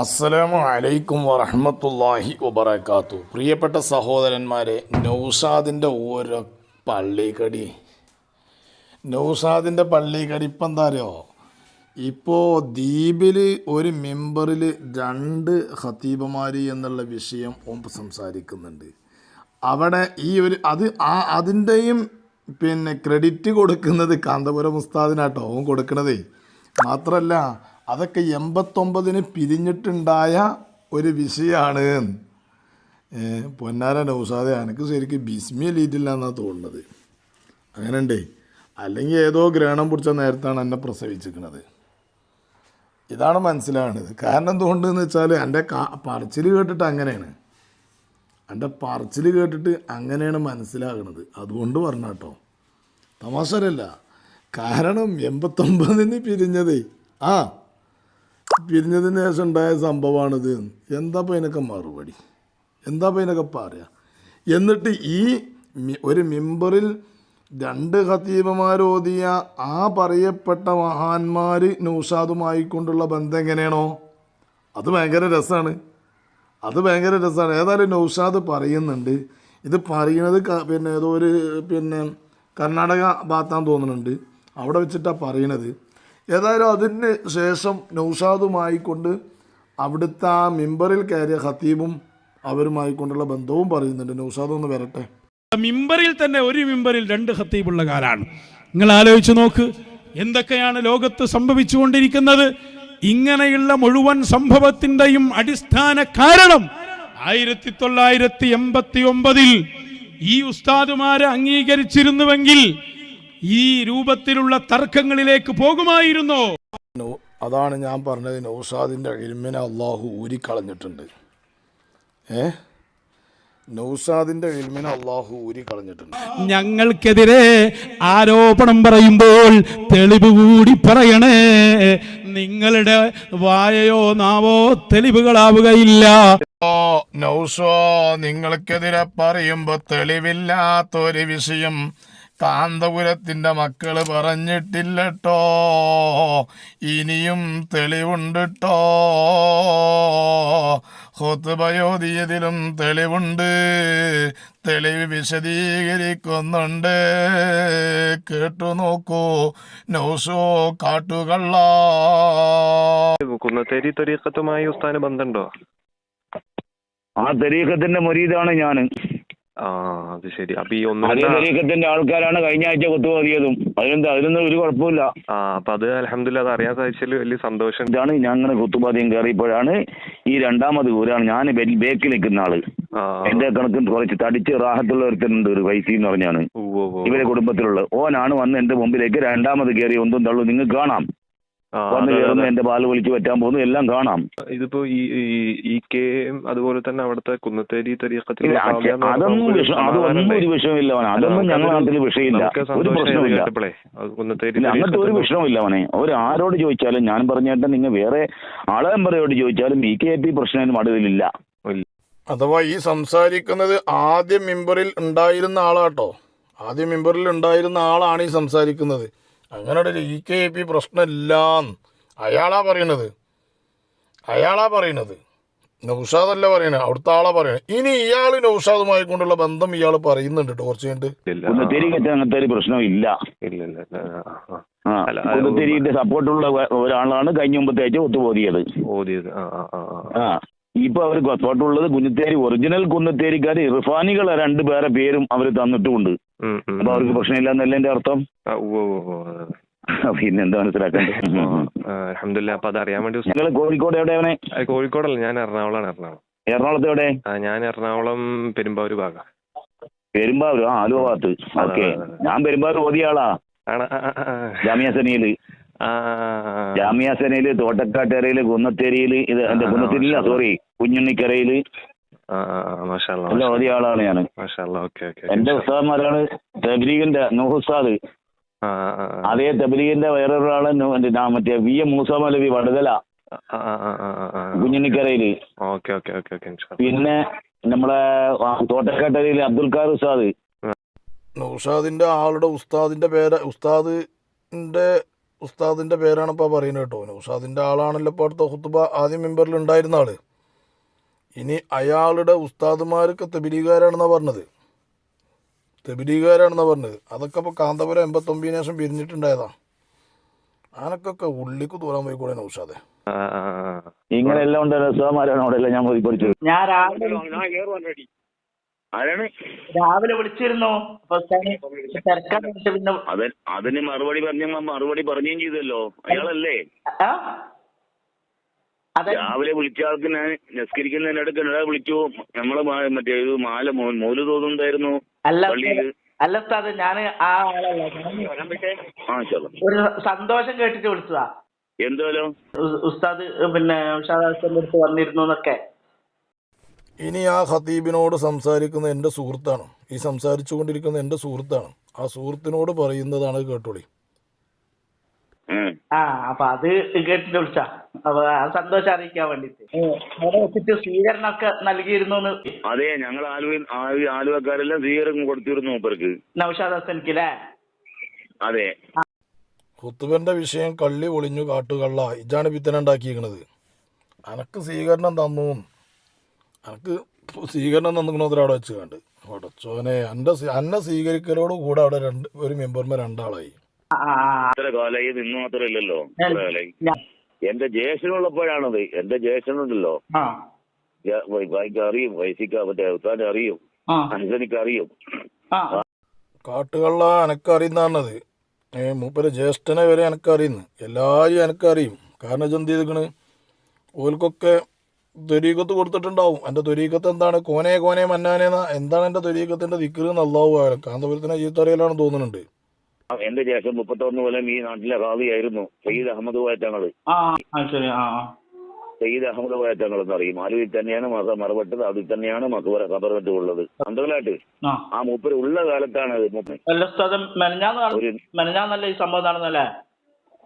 അസ്സലാമു അലൈക്കും വറഹ്മത്തുള്ളാഹി വബറകാത്തു. പ്രിയപ്പെട്ട സഹോദരന്മാരെ നൗഷാദിന്റെ ഓരോ പള്ളിക്കടി. നൗഷാദിന്റെ പള്ളിക്കടി ഇപ്പം എന്താ അറിയോ? ഇപ്പോൾ ദ്വീപിൽ ഒരു മെമ്പറിൽ രണ്ട് ഖത്തീബമാർ എന്നുള്ള വിഷയം ഓം സംസാരിക്കുന്നുണ്ട്. അവിടെ ഈ ഒരു അത് ആ അതിന്റെയും പിന്നെ ക്രെഡിറ്റ് കൊടുക്കുന്നത് കാന്തപുരം ഉസ്താദിനാട്ടോ ഓം കൊടുക്കണതേ. മാത്രമല്ല അതൊക്കെ എൺപത്തൊമ്പതിന് പിരിഞ്ഞിട്ടുണ്ടായ ഒരു വിഷയമാണ് പൊന്നാര നൗസാദെ എനിക്ക് ശരിക്കും ബിസ്മി എലിയിട്ടില്ല എന്നാണ് തോന്നുന്നത്. അങ്ങനെയുണ്ടേ അല്ലെങ്കിൽ ഏതോ ഗ്രഹണം പിടിച്ച നേരത്താണ് എന്നെ പ്രസവിച്ചിരിക്കുന്നത്. ഇതാണ് മനസ്സിലാവുന്നത് കാരണം എന്തുകൊണ്ടെന്ന് വെച്ചാൽ എന്റെ കാ പറച്ചിൽ കേട്ടിട്ട് അങ്ങനെയാണ്. എന്റെ പറച്ചിൽ കേട്ടിട്ട് അങ്ങനെയാണ് മനസ്സിലാകുന്നത് അതുകൊണ്ട് പറഞ്ഞ കേട്ടോ തമാശരല്ല കാരണം എൺപത്തൊമ്പതിന് പിരിഞ്ഞതേ. ആ പിരിഞ്ഞതിന് ശേഷം ഉണ്ടായ സംഭവമാണിത്. എന്താ ഇതിനൊക്കെ മറുപടി? എന്താ ഇതിനൊക്കെ പറയുക എന്നിട്ട് ഈ ഒരു മിമ്പറിൽ രണ്ട് ഖത്തീബമാരോതിയ ആ പറയപ്പെട്ട മഹാന്മാർ നൗഷാദുമായി കൊണ്ടുള്ള ബന്ധം എങ്ങനെയാണോ? അത് ഭയങ്കര രസമാണ് അത് ഭയങ്കര രസമാണ് ഏതായാലും നൗഷാദ് പറയുന്നുണ്ട്. ഇത് പറയുന്നത് പിന്നെ ഏതോ ഒരു പിന്നെ കർണാടക ഭാഗത്താന്ന് തോന്നുന്നുണ്ട്. അവിടെ വെച്ചിട്ടാണ് പറയണത്. ഏതായാലും അതിന് ശേഷം നൗഷാദുമായി കൊണ്ട് അവിടുത്തെ ആ മിമ്പറിൽ കയറിയ ഖത്തീബും അവരുമായി കൊണ്ടുള്ള ബന്ധവും പറയുന്നുണ്ട്. നൗഷാദ് ഒന്ന് വരട്ടെ. മിമ്പറിൽ തന്നെ ഒരു മിമ്പറിൽ രണ്ട് ഖത്തീബുള്ള കാലാണ് നിങ്ങൾ ആലോചിച്ച് നോക്ക് എന്തൊക്കെയാണ് ലോകത്ത് സംഭവിച്ചുകൊണ്ടിരിക്കുന്നത്? ഇങ്ങനെയുള്ള മുഴുവൻ സംഭവത്തിന്റെയും അടിസ്ഥാന കാരണം ആയിരത്തി തൊള്ളായിരത്തി എൺപത്തി ഒമ്പതിൽ ഈ ഉസ്താദുമാരെ അംഗീകരിച്ചിരുന്നുവെങ്കിൽ ഈ രൂപത്തിലുള്ള തർക്കങ്ങളിലേക്ക് പോകുമായിരുന്നോ. അതാണ് ഞാൻ പറഞ്ഞത്. നൗസാദിന്റെ ഇൽമിനെ അള്ളാഹു ഊരിക്കളഞ്ഞിട്ടുണ്ട്. ഏ? നൗസാദിന്റെ ഇൽമിനെ അള്ളാഹു ഊരിക്കളഞ്ഞിട്ടുണ്ട്. ഞങ്ങൾക്കെതിരെ ആരോപണം പറയുമ്പോൾ തെളിവ് കൂടി പറയണേ. നിങ്ങളുടെ വായയോ നാവോ തെളിവുകളാവുകയില്ല. നൗസോ നിങ്ങൾക്കെതിരെ പറയുമ്പോ തെളിവില്ലാത്തൊരു വിഷയം. കാന്തപുരത്തിന്റെ മക്കൾ പറഞ്ഞിട്ടില്ലട്ടോ. ഇനിയും തെളിവുണ്ടിട്ടോ. ഹുത്തുബയോധിയതിലും തെളിവുണ്ട്. തെളിവ് വിശദീകരിക്കുന്നുണ്ട്. കേട്ടു നോക്കൂ. നൗഷോ കാട്ടുകള്ള. കുന്നത്തേരി ത്വരീക്കത്തുമായി ഉസ്താന് ബന്ധമുണ്ടോ? ആ തെരീക്കത്തിന്റെ മുരീദാണ് ഞാൻ ആ അത് ശരി. അപ്പൊ ഈ ഒന്ന് ആൾക്കാരാണ് കഴിഞ്ഞ ആഴ്ച കുത്തുപോതിയതും. അതിനെന്താ അതിനൊന്നും ഒരു കുഴപ്പമില്ല ആ അപ്പൊ അത് അലഹമില്ല അത് അറിയാൻ സാധിച്ചതിൽ വലിയ സന്തോഷം. ഇതാണ് ഞങ്ങൾ കുത്തുപാദ്യം കയറിയപ്പോഴാണ് ഈ രണ്ടാമത് ഊരാണ് ഞാൻ ബേക്കിൽ നിൽക്കുന്ന ആൾ. എന്റെ കണക്ക് കുറച്ച് തടിച്ച് റാഹത്തുള്ള ഒരുത്തനുണ്ട് ഒരു വൈസി എന്ന് പറഞ്ഞാണ് ഇവരെ കുടുംബത്തിലുള്ള. ഓനാണ് വന്ന് എന്റെ മുമ്പിലേക്ക് രണ്ടാമത് കയറി ഒന്നും തള്ളു. നിങ്ങൾ കാണാം. വന്ന് കയറുന്നു എന്റെ പാൽ വിളിച്ചു പറ്റാൻ പോകുന്നു എല്ലാം കാണാം. ഇതിപ്പോ ഈ ഈ- കെ അതുപോലെ തന്നെ അവിടുത്തെ കുന്നത്തേരി അച്ഛ- അതൊന്നും അതൊന്നും ഒരു വിഷയമില്ല അവനെ. അതൊന്നും ഞങ്ങളുടെ നാട്ടിൽ വിഷയമില്ല. ഒരു പ്രശ്നമില്ല അങ്ങനത്തെ ഒരു വിഷയമില്ല അവനെ. ഒരാരോട് ആരോട് ചോദിച്ചാലും ഞാൻ പറഞ്ഞേട്ടെ നിങ്ങൾ വേറെ ആളെമ്പറയോട് ചോദിച്ചാലും ഈ കെ പി പ്രശ്നം മടുവിലില്ല. അഥവാ ഈ സംസാരിക്കുന്നത് ആദ്യം മെമ്പറിൽ ഉണ്ടായിരുന്ന ആളാട്ടോ. ആദ്യം മെമ്പറിൽ ഉണ്ടായിരുന്ന ആളാണ് ഈ സംസാരിക്കുന്നത്. അങ്ങനെ ഒരു ഇ കെ പി പ്രശ്നമില്ല അയാളാ പറയണത്. അയാളാ പറയണത്. നൗഷാദല്ല പറയണേ അവിടുത്തെ ആളാ പറയണേ. ഇനി ഇയാൾ നൗഷാദുമായി കൊണ്ടുള്ള ബന്ധം ഇയാൾ പറയുന്നുണ്ട് കുറച്ച് കഴിഞ്ഞിട്ട്. അങ്ങനത്തെ ഒരു പ്രശ്നമില്ല ഇല്ല. സപ്പോർട്ടുള്ള ഒരാളാണ് കഴിഞ്ഞ മുമ്പത്തേക്ക് ഒത്തുപോതിയത്. ഇപ്പൊ അവർ സപ്പോർട്ടുള്ളത് കുഞ്ഞുത്തേരി ഒറിജിനൽ കുന്നത്തേരിക്കാർ ഇർഫാനികളെ രണ്ട് പേരെ പേരും അവർ തന്നിട്ടുമുണ്ട്. അപ്പൊ അവർക്ക് പ്രശ്നമില്ല എന്നല്ല എന്റെ അർത്ഥം പിന്നെന്താ മനസ്സിലാക്കേണ്ടത് ആ, അൽഹംദുലില്ലാ. അപ്പൊ അത് അറിയാൻ വേണ്ടി നിങ്ങൾ കോഴിക്കോട് എവിടെയാണ് കോഴിക്കോടല്ല ഞാൻ എറണാകുളമാണ് എറണാകുളം. എറണാകുളത്ത് എവിടെ? ഞാൻ എറണാകുളം പെരുമ്പാവൂർ ഭാഗം. പെരുമ്പാവൂർ ആ ആലുവ ഭാഗത്ത്. ഓക്കെ. ഞാൻ പെരുമ്പാവൂർ ഓതിയാളാ. ജാമിയ സനയിൽ ജാമിയ സനയിൽ തോട്ടക്കാട്ടേരയിൽ കുന്നത്തേരിയിൽ ഇത് എന്റെ കുന്നത്തേരിയില്ല സോറി കുഞ്ഞുണ്ണിക്കരയിൽ. ഓതിയ ആളാണ് ഞാൻ എന്റെ ഉസ്താദ്മാരാണ് തബ്ലീഗിന്റെ നൂഹുസ്താദ് അതേ തബ്ലീഗിന്റെ വേറൊരാൾ മറ്റേ വി എം മൂസ മൗലവി ആ. കുഞ്ഞുണ്ണിക്കരയിൽ. പിന്നെ നമ്മളെ തോട്ടക്കാട്ടരയിൽ അബ്ദുൽ ഖാർ ഉസ്താദ്. നൗഷാദിന്റെ ആളുടെ ഉസ്താദിന്റെ പേര് ഉസ്താദിന്റെ ഉസ്താദിന്റെ പേരാണ് ഇപ്പോൾ പറയുന്നത് കേട്ടോ. ഉസ്താദിന്റെ ആളാണല്ലോ ഇപ്പോൾ അടുത്ത ഹുത്തുബ ആദ്യം മെമ്പറിൽ ഉണ്ടായിരുന്ന ആൾ ഇനി അയാളുടെ ഉസ്താദുമാരൊക്കെ തെബിലീകാരാണെന്നാണ് പറഞ്ഞത്. തെബിലീകാരാണെന്നാണ് പറഞ്ഞത്. അതൊക്കെ ഇപ്പോൾ കാന്തപുരം എൺപത്തൊമ്പതിന് ശേഷം പിരിഞ്ഞിട്ടുണ്ടായതാ. ആനക്കൊക്കെ ഉള്ളിക്ക് തൂരാൻ പോയി കൂടെ നൗഷാദെ. ഇങ്ങനെയെല്ലാം ഉണ്ട് രസമാരാണ് അവിടെ എല്ലാം ഞാൻ പോയി പഠിച്ചത്. ഞാൻ രാവിലെ ആരാണ്? രാവിലെ വിളിച്ചിരുന്നു. തിരക്കാൻ പിന്നെ അതിന് മറുപടി പറഞ്ഞ മറുപടി പറഞ്ഞേം ചെയ്തല്ലോ. അയാളല്ലേ? രാവിലെ വിളിച്ച ആൾക്ക് ഞാൻ നിസ്കരിക്കുന്നതിനിടയ്ക്ക് ഒരാൾ വിളിച്ചു. നമ്മളെ മറ്റേ ഇത് മാല മോൽ തോന്നുന്നുണ്ടായിരുന്നു അല്ല ഉസ്താദ് ഞാൻ ആ ഒരു സന്തോഷം കേട്ടിട്ട് വിളിച്ചതാ. എന്തായാലും ഉസ്താദ് പിന്നെ ഉഷാദാസിന്റെ അടുത്ത് വന്നിരുന്നു എന്നൊക്കെ. ഇനി ആ ഖത്തീബിനോട് സംസാരിക്കുന്ന എന്റെ സുഹൃത്താണ്. ഈ സംസാരിച്ചു കൊണ്ടിരിക്കുന്ന എന്റെ സുഹൃത്താണ്. ആ സുഹൃത്തിനോട് പറയുന്നതാണ് കേട്ടോളി. ആ അപ്പൊ അത് കേട്ടിട്ട് വിളിച്ചാ. അപ്പൊ ആ സന്തോഷം അറിയിക്കാൻ വേണ്ടിട്ട്. അവിടെ വെച്ചിട്ട് സ്വീകരണമൊക്കെ നൽകിയിരുന്നു അതെ ഞങ്ങൾ ആലുവ ആലു- ആലുവക്കാരെല്ലാം സ്വീകരണം കൊടുത്തിരുന്നു മൂപ്പർക്ക്. നൗഷാദ് ഹസനിക്കല്ലേ അതെ. ഹുത്തുബന്റെ വിഷയം കള്ളി ഒളിഞ്ഞു കാട്ടുകള്ള ഇജാണ് പിത്തനുണ്ടാക്കിയിരിക്കുന്നത് അനക്ക് സ്വീകരണം തന്നു അനക്ക് സ്വീകരണം തന്നിക്കണോത്ര അവിടെ വെച്ച് കണ്ട്. ഉടച്ചോനെ എന്റെ അന്നെ സ്വീകരിക്കലോട് കൂടെ അവിടെ രണ്ട് ഒരു മെമ്പർമാർ രണ്ടാളായി. ഇത്ര കാലായി നിന്ന് മാത്രമില്ലല്ലോ എന്റെ ജേഷനുള്ളപ്പോഴാണത് എന്റെ ജേഷനുണ്ടല്ലോ ആ. വൈ- വൈക്ക് അറിയും. വൈസിക്ക മറ്റേ ഉത്താനെ അറിയും. ആ. അൻസനിക്ക് അറിയും. ആ. കാട്ടുകള്ള എനക്കറിയുന്നതാണത് ഏ മൂപ്പര് ജ്യേഷ്ഠനെ വരെ എനക്കറിയുന്നു എല്ലാവരും എനക്കറിയും കാരണം എന്ത് ചെയ്തിക്കണ് ഓൽക്കൊക്കെ തൊരീക്കത്ത് കൊടുത്തിട്ടുണ്ടാവും. എന്റെ തൊരീക്കത്ത് എന്താണ്? കോനെ കോനെ മന്നാനേന്ന എന്താണ് എന്റെ തൊരീക്കത്തിന്റെ ദിക്കറ് നല്ലാവുക കാന്തപുരത്തിനെ ചീത്തറിയലാണ് തോന്നുന്നുണ്ട്. എന്റെ ശേഷം മുപ്പത്തൊന്ന് കൊല്ലം ഈ നാട്ടിലെ ഭാവിയായിരുന്നു സയ്യിദ് അഹമ്മദ് വായത്തങ്ങൾ ആ ആ ശരി ആ ആ. സയ്യിദ് അഹമ്മദ് വായത്തങ്ങൾ എന്നറിയും ആലുവിൽ തന്നെയാണ് മറ മറവട്ടത് അതിൽ തന്നെയാണ് മക്ബറ ഖബറത്ത് ഉള്ളത്. അന്തകളായിട്ട് ആ. ആ മൂപ്പര് ഉള്ള കാലത്താണ് അത്. മൂപ്പര് എല്ലാ സ്ഥലം മെനഞ്ഞാന്ന് ഒരു മെനഞ്ഞാന്നല്ല ഈ സംഭവം നടന്നല്ലേ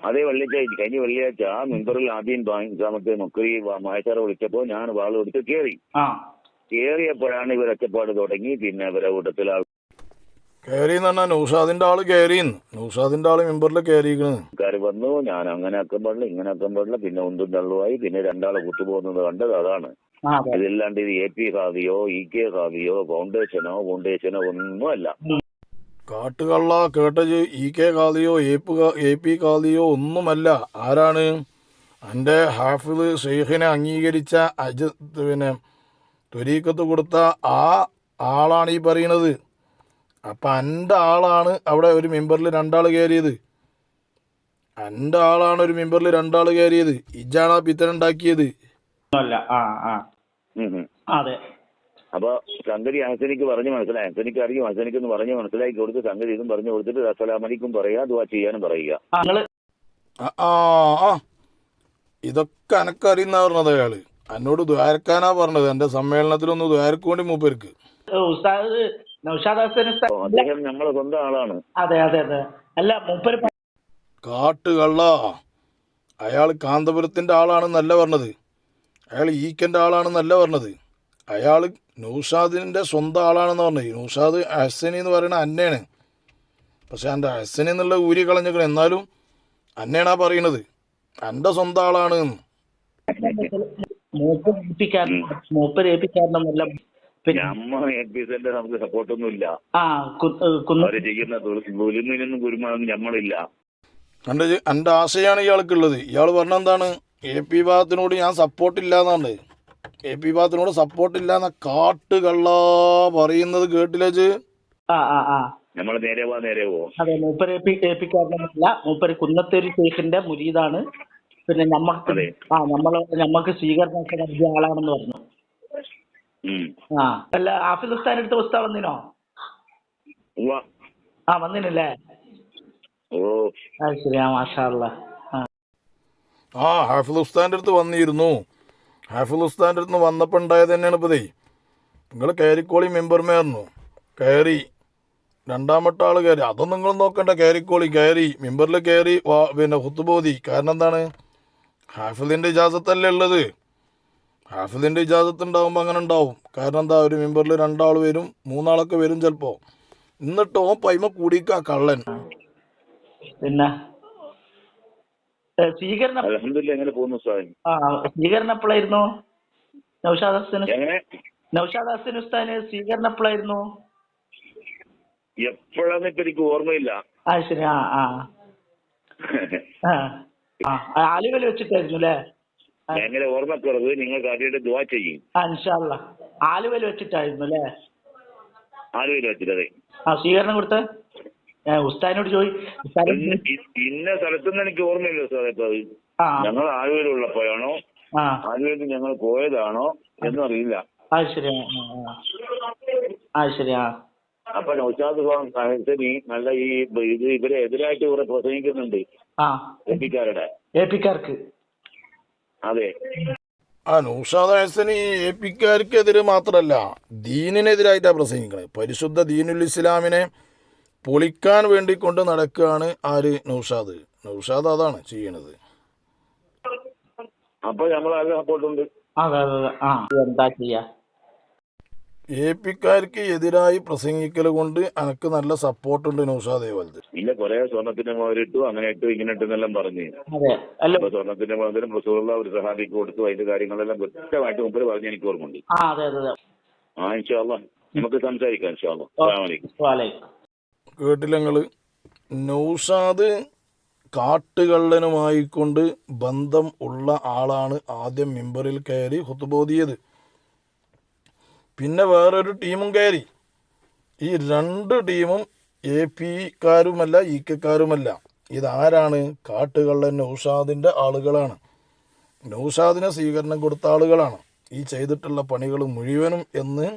അതേ വെള്ളിയാഴ്ച കഴിഞ്ഞ വെള്ളിയാഴ്ച ആ മെമ്പറിൽ ആദ്യം സമയത്ത് മുക്കറി മായച്ചാറ് വിളിച്ചപ്പോ ഞാൻ വാൾ കൊടുത്ത് കയറി ആ. കയറിയപ്പോഴാണ് ഇവർ ഒച്ചപ്പാട് തുടങ്ങി പിന്നെ ഇവരെ കൂട്ടത്തിൽ കയറിയെന്ന് പറഞ്ഞാൽ നൗഷാദിന്റെ ആൾ കയറിയെന്ന് നൗഷാദിന്റെ ആൾ മെമ്പറിൽ കയറിയിരിക്കണ് ആൾക്കാർ വന്നു ഞാൻ അങ്ങനെ ആക്കാൻ പാടില്ല ഇങ്ങനെ ആക്കാൻ പാടില്ല പിന്നെ ഒന്നും തള്ളുമായി പിന്നെ രണ്ടാളെ കുത്തുപോകുന്നത് കണ്ടത് അതാണ്. ഇതില്ലാണ്ട് ഇത് എ പി ഹാവിയോ ഇ കെ ഹാവിയോ ഫൗണ്ടേഷനോ ഫൗണ്ടേഷനോ ഒന്നുമല്ല. കാട്ടുകള്ള കേട്ടജ് ഇ കെ കാദിയോ എ പി കാദിയോ ഒന്നുമല്ല. ആരാണ്? എന്റെ ഹാഫിദ് ഷെയ്ഖിനെ അംഗീകരിച്ച അജ് പിന്നെ ത്വരീക്കത്ത് കൊടുത്ത ആ ആളാണ് ഈ പറയുന്നത്. അപ്പം എന്റെ ആളാണ് അവിടെ ഒരു മെമ്പറിൽ രണ്ടാൾ കയറിയത്. എന്റെ ആളാണ് ഒരു മെമ്പറിൽ രണ്ടാൾ കയറിയത്. ഇജാണ് ആ പിത്തനുണ്ടാക്കിയത് അല്ല ആ ആ. അതെ. അപ്പൊ സംഗതി ഹസനിക്ക് പറഞ്ഞു മനസ്സിലായി. ഹസനിക്ക് അറിയും. ഹസനിക്ക് എന്ന് പറഞ്ഞു മനസ്സിലാക്കി കൊടുത്ത് സംഗതി ഇതും പറഞ്ഞു കൊടുത്തിട്ട് അസലാമലിക്കും പറയുക ദുവാ ചെയ്യാനും പറയുക. ഇതൊക്കെ എനക്കറിയുന്ന പറഞ്ഞത് അയാൾ. എന്നോട് ദ്വാരക്കാനാ പറഞ്ഞത്. എന്റെ സമ്മേളനത്തിലൊന്ന് ദ്വാരക്ക് വേണ്ടി മൂപ്പർക്ക്. അദ്ദേഹം നമ്മളെ സ്വന്തം ആളാണ്. അതെ അതെ അതെ. അല്ല മൂപ്പര് കാട്ടുകള്ള. അയാൾ കാന്തപുരത്തിന്റെ ആളാണെന്നല്ല പറഞ്ഞത്. അയാൾ ഈക്കന്റെ ആളാണെന്നല്ല പറഞ്ഞത്. അയാൾ നൗഷാദിന്റെ സ്വന്തം ആളാണെന്ന് പറഞ്ഞു. നൗഷാദ് അഹസനി എന്ന് പറയുന്ന അന്നയാണ്. പക്ഷേ എന്റെ അഹസനി എന്നുള്ള ഊരി കളഞ്ഞേക്കണം എന്നാലും അന്നയാണ് ആ പറയണത് എന്റെ സ്വന്തം ആളാണ് എന്റെ നമുക്ക് നമ്മളില്ല എന്റെ ആശയാണ് ഇയാൾക്കുള്ളത്. ഇയാൾ പറഞ്ഞെന്താണ് എ പി ഭാഗത്തിനോട് ഞാൻ സപ്പോർട്ട് ഇല്ലാന്നാണ് എ പി ഭാഗത്തിനോട് സപ്പോർട്ട് ഇല്ലാന്ന കാട്ടുകള്ള പറയുന്നത് കേട്ടില്ലേച്ച് ആ ആ ആ. നമ്മൾ നേരെ പോവാ നേരെ പോവും അതെ മൂപ്പര് ഏൽപ്പി ഏൽപ്പിക്കാരനൊന്നുമല്ല മൂപ്പര് കുന്നത്തേരി ഷെയ്ഖിന്റെ മുരീദാണ്. പിന്നെ നമ്മക്ക് ആ നമ്മൾ നമ്മക്ക് സ്വീകരണമൊക്കെ നൽകിയ ആളാണെന്ന് പറഞ്ഞു. ആ. അല്ല ഹാഫിദ് ഉസ്താൻ എടുത്ത ഉസ്താ വന്നിനോ? ആ വന്നിനല്ലേ? ഓ. അത് ശരി ആ മാഷാ അല്ലാ ആ. ആ ഉസ്താന്റെ അടുത്ത് വന്നിരുന്നു. ഹാഫിദ് ഉസ്താന്റെ അടുത്ത് വന്നപ്പോൾ ഉണ്ടായത് തന്നെയാണ് ഇപ്പോൾ ദേ. നിങ്ങൾ കയറിക്കോളി മെമ്പർമായിരുന്നു കയറി രണ്ടാമത്തെ ആൾ കയറി അതൊന്നും നിങ്ങൾ നോക്കണ്ട. കയറിക്കോളി കയറി മെമ്പറിൽ കയറി പിന്നെ ഹുത്തുബോധി കാരണം എന്താണ്? ഹാഫിദിന്റെ ഇജാസത്തല്ലേ ഉള്ളത്. ഹാഫിദിന്റെ ഇജാസത്ത് ഉണ്ടാകുമ്പോൾ അങ്ങനെ ഉണ്ടാവും. കാരണം എന്താ? ഒരു മെമ്പറിൽ രണ്ടാൾ വരും മൂന്നാളൊക്കെ വരും ചിലപ്പോൾ എന്നിട്ട് ഓൻ പൈമ കൂടിക്കാ കള്ളൻ. പിന്നെ? സ്വീകരണം അലഹമില്ല എങ്ങനെ പോകുന്നു സ്വാമി ആ സ്വീകരണം എപ്പോഴായിരുന്നു നൗഷാദ് ഹസൻ നൗഷാദ് ഹസൻ ഉസ്താന് സ്വീകരണം എപ്പോഴായിരുന്നു എപ്പോഴാന്ന് ഇപ്പൊ എനിക്ക് ഓർമ്മയില്ല. ആ ശരി ആ ആ. ആലുവയിൽ വെച്ചിട്ടായിരുന്നു അല്ലേ? എങ്ങനെ ഓർമ്മക്കുറവ്? നിങ്ങൾ ആദ്യമായിട്ട് ദുവാ ചെയ്യും. ആലുവല ആലുവയിൽ വെച്ചിട്ടായിരുന്നു അല്ലേ? ആലുവയിൽ അതെ. ആ സ്വീകരണം കൊടുത്ത. ഉസ്താദിനോട് ചോദി ഇന്ന സ്ഥലത്തുനിന്ന് എനിക്ക് ഓർമ്മയില്ല ഉസ്താദെ ഇപ്പൊ അത്. ഞങ്ങൾ ആലുവയിലുള്ളപ്പോഴാണോ? ഉള്ളപ്പോഴാണോ ആലുവയിൽ ഞങ്ങൾ പോയതാണോ? എന്നറിയില്ല. അറിയില്ല ശരി ആ, ആ, ആ. ശരിയാ ശരി ആ. അപ്പൊ നൗഷാദ് ഖാൻ സാഹിബിന് നല്ല ഈ ഇത് ഇവരെ എതിരായിട്ട് കുറെ പ്രസംഗിക്കുന്നുണ്ട്. ആ. എപ്പിക്കാരുടെ എ അതെ. ആ നൗഷാദ് ഹസനി എ പിക്കാർക്കെതിരെ മാത്രമല്ല ദീനിനെതിരായിട്ടാണ് പ്രസംഗിക്കുന്നത് പരിശുദ്ധ ദീനുൽ ഇസ്ലാമിനെ പൊളിക്കാൻ വേണ്ടി കൊണ്ട് നടക്കുകയാണ് ആര്? നൗഷാദ്. നൗഷാദ് അതാണ് ചെയ്യണത്. അപ്പൊ ആരുടെ സപ്പോർട്ടുണ്ട് എന്താ ചെയ്യാ? എ പിക്കാർക്ക് എതിരായി പ്രസംഗിക്കൽ കൊണ്ട് എനക്ക് നല്ല സപ്പോർട്ടുണ്ട് നൗഷാദേ വലുത്. പിന്നെ കുറെ സ്വർണത്തിന്റെ മോരിട്ടു അങ്ങനെ ഇട്ടു ഇങ്ങനെ ഇട്ടു പറഞ്ഞു. അപ്പൊ സ്വർണത്തിന്റെ മോതിരം റസൂലുള്ള ഒരു സഹാബിക്ക് കൊടുത്തു അതിന്റെ കാര്യങ്ങളെല്ലാം വ്യക്തമായിട്ട് മുമ്പിൽ പറഞ്ഞ് എനിക്ക് ഓർമ്മയുണ്ട്. ആ അതെ അതെ അതെ. ആ ഇൻഷാല്ല നമുക്ക് സംസാരിക്കാം ഇൻഷാല്ല അസ്സാം വാലൈക്കും. കേട്ടില്ലങ്ങൾ നൗഷാദ് കാട്ടുകള്ളനുമായി കൊണ്ട് ബന്ധം ഉള്ള ആളാണ് ആദ്യം മിമ്പറിൽ കയറി ഹുത്തുബോധിയത്. പിന്നെ വേറൊരു ടീമും കയറി. ഈ രണ്ട് ടീമും എ പിക്കാരുമല്ല ഇ കെക്കാരുമല്ല. ഇതാരാണ്? കാട്ടുകള്ളൻ നൗഷാദിന്റെ ആളുകളാണ്. നൗഷാദിന് സ്വീകരണം കൊടുത്ത ആളുകളാണ്. ഈ ചെയ്തിട്ടുള്ള പണികൾ മുഴുവനും എന്ന്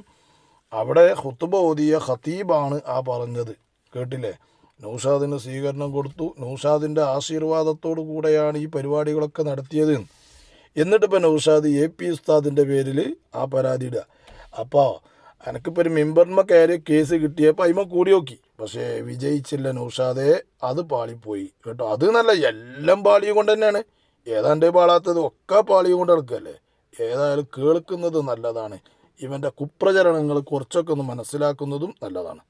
അവിടെ ഹുത്തുബ ഓതിയ ഖത്തീബാണ് ആ പറഞ്ഞത്. കേട്ടില്ലേ? നൗഷാദിന് സ്വീകരണം കൊടുത്തു. നൗഷാദിന്റെ ആശീർവാദത്തോടു കൂടെയാണ് ഈ പരിപാടികളൊക്കെ നടത്തിയത്. എന്നിട്ടിപ്പോൾ നൗഷാദ് എ പി ഉസ്താദിന്റെ പേരിൽ ആ പരാതി ഇടുക. അപ്പോൾ എനിക്കിപ്പോൾ ഒരു മെമ്പർമ്മ കയറി കേസ് കിട്ടിയപ്പോൾ അതിമ കൂടി നോക്കി. പക്ഷേ വിജയിച്ചില്ല നൗഷാദെ. അത് പാളിപ്പോയി. കേട്ടോ അത് നല്ല എല്ലാം പാളിയും കൊണ്ട് തന്നെയാണ്. ഏതാണ്ട് പാളാത്തത് ഒക്കെ പാളിയും കൊണ്ട് നടക്കുകയല്ലേ ഏതായാലും കേൾക്കുന്നത് നല്ലതാണ്. ഇവന്റെ കുപ്രചരണങ്ങൾ കുറച്ചൊക്കെ ഒന്ന് മനസ്സിലാക്കുന്നതും നല്ലതാണ്.